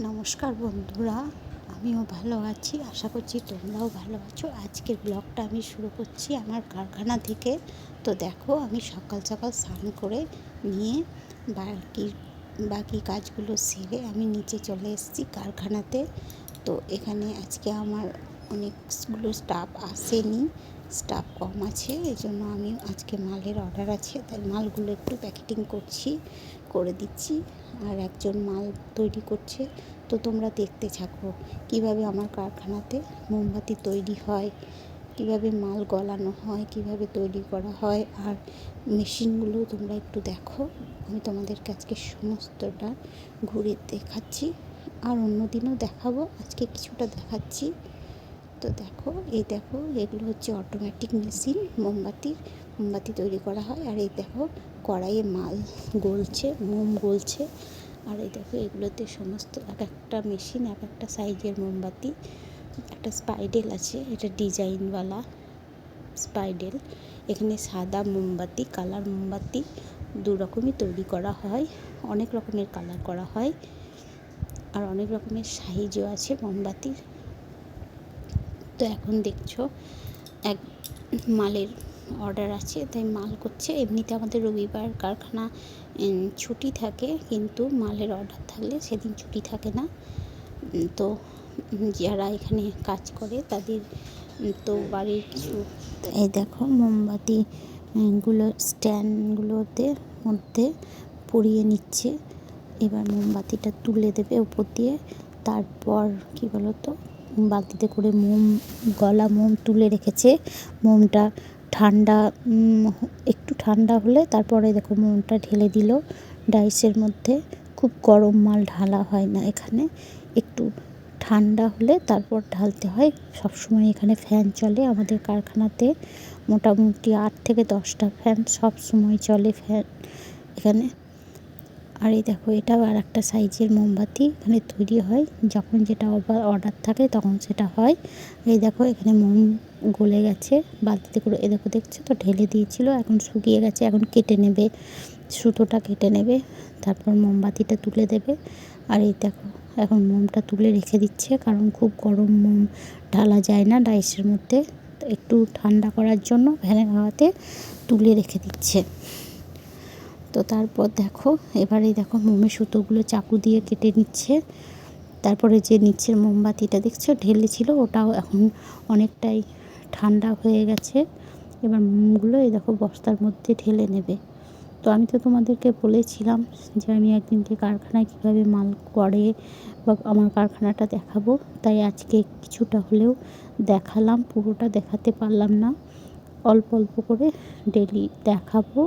নমস্কার বন্ধুরা, আমিও ভালো আছি, আশা করছি তোমরাও ভালো আছো। আজকের ব্লগটা আমি শুরু করছি আমার কারখানা থেকে। তো দেখো, আমি সকাল সকাল স্নান করে নিয়ে বাকি বাকি কাজগুলো সেরে আমি নিচে চলে এসেছি কারখানাতে। তো এখানে আজকে আমার অনেকগুলো স্টাফ আসেনি স্টাফ কম আছে, এই জন্য আমি আজকে মালের অর্ডার আছে, তাই মালগুলো একটু প্যাকেটিং করছি, করে দিচ্ছি, আর একজন মাল তৈরি করছে, তো তোমরা দেখতে থাকো কীভাবে আমার কারখানাতে মোমবাতি তৈরি হয়, কীভাবে মাল গলানো হয়, কীভাবে তৈরি করা হয়, আর মেশিনগুলো তোমরা একটু দেখো, আমি তোমাদেরকে আজকে সমস্তটা ঘুরে দেখাচ্ছি, আর অন্য দিনও দেখাবো, আজকে কিছুটা দেখাচ্ছি। তো দেখো, এই দেখো, এগুলো হচ্ছে অটোমেটিক মেশিন মোমবাতির মোমবাতি তৈরি করা হয়। আর এই দেখো, কড়াইয়ে মাল গলছে, মোম গলছে। আর এই দেখো, এগুলোতে সমস্ত এক একটা মেশিন এক একটা সাইজের মোমবাতি, একটা স্পাইডেল আছে, এটা ডিজাইনওয়ালা স্পাইডেল এখানে সাদা মোমবাতি কালার মোমবাতি দু রকমই তৈরি করা হয়, অনেক রকমের কালার করা হয়। আর অনেক রকমের সাইজও আছে মোমবাতির। তো এখন দেখছ এক মালের অর্ডার আছে, তাই মাল করছে। এমনিতে আমাদের রবিবার কারখানা ছুটি থাকে, কিন্তু মালের অর্ডার থাকলে সেদিন ছুটি থাকে না। তো যারা এখানে কাজ করে তাদের তো বাড়ির কিছু এই দেখো মোমবাতি গুলো স্ট্যান্ডগুলোতে মধ্যে পরিয়ে নিচ্ছে। এবার মোমবাতিটা তুলে দেবে উপর দিয়ে। তারপর কী বলতো? বালতিতে করে মোম, গলা মোম তুলে রেখেছে। মোমটা ঠান্ডা একটু ঠান্ডা হলে তারপরে দেখো মোমটা ঢেলে দিল ডাইসের মধ্যে। খুব গরম মাল ঢালা হয় না এখানে। একটু ঠান্ডা হলে তারপর ঢালতে হয়। সবসময় এখানে ফ্যান চলে। আমাদের কারখানাতে মোটামুটি আট থেকে দশটা ফ্যান সব সময় চলে ফ্যান এখানে। আর এই দেখো, এটাও আর একটা সাইজের মোমবাতি এখানে তৈরি হয়। যখন যেটা অর্ডার থাকে তখন সেটা হয়। এই দেখো, এখানে মোম গলে গেছে, বালতিতে করে এ দেখো, দেখছ তো? ঢেলে দিয়েছিল, এখন শুকিয়ে গেছে, এখন কেটে নেবে, সুতোটা কেটে নেবে, তারপর মোমবাতিটা তুলে দেবে। আর এই দেখো, এখন মোমটা তুলে রেখে দিচ্ছে, কারণ খুব গরম মোম ঢালা যায় না ডাইসের মধ্যে। একটু ঠান্ডা করার জন্য ভ্যানের হাওয়াতে তুলে রেখে দিচ্ছে। তো তারপর দেখো, এবারে দেখো মোমের সুতোগুলো চাকু দিয়ে কেটে নিচ্ছে। তারপরে যে নিচের মোমবাতিটা দেখছ, ঢেলে ছিল, ওটাও এখন অনেকটাই ঠান্ডা হয়ে গেছে। এবার মোমগুলো এই দেখো বস্তার মধ্যে ঢেলে নেবে। তো আমি তো তোমাদেরকে বলেছিলাম যে আমি একদিনকে কারখানায় কীভাবে মাল করে বা আমার কারখানাটা দেখাবো। তাই আজকে কিছুটা হলেও দেখালাম, পুরোটা দেখাতে পারলাম না। অল্প অল্প করে ডেলি দেখাবো।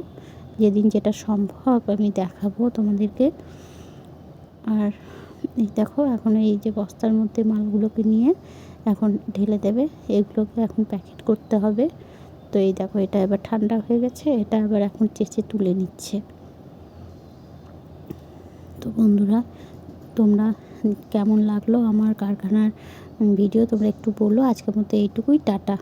যেদিন যেটা সম্ভব আমি দেখাবো তোমাদেরকে। আর এই দেখো, এখন এই যে বস্তার মধ্যে মালগুলোকে নিয়ে এখন ঢেলে দেবে। এগুলোকে এখন প্যাকেট করতে হবে। তো এই দেখো, এটা এবার ঠান্ডা হয়ে গেছে, এটা আবার এখন চেঁচে তুলে নিচ্ছে। তো বন্ধুরা, তোমরা কেমন লাগল আমার কারখানার ভিডিও, তোমরা একটু বলো। আজকের মতো এইটুকুই, টাটা।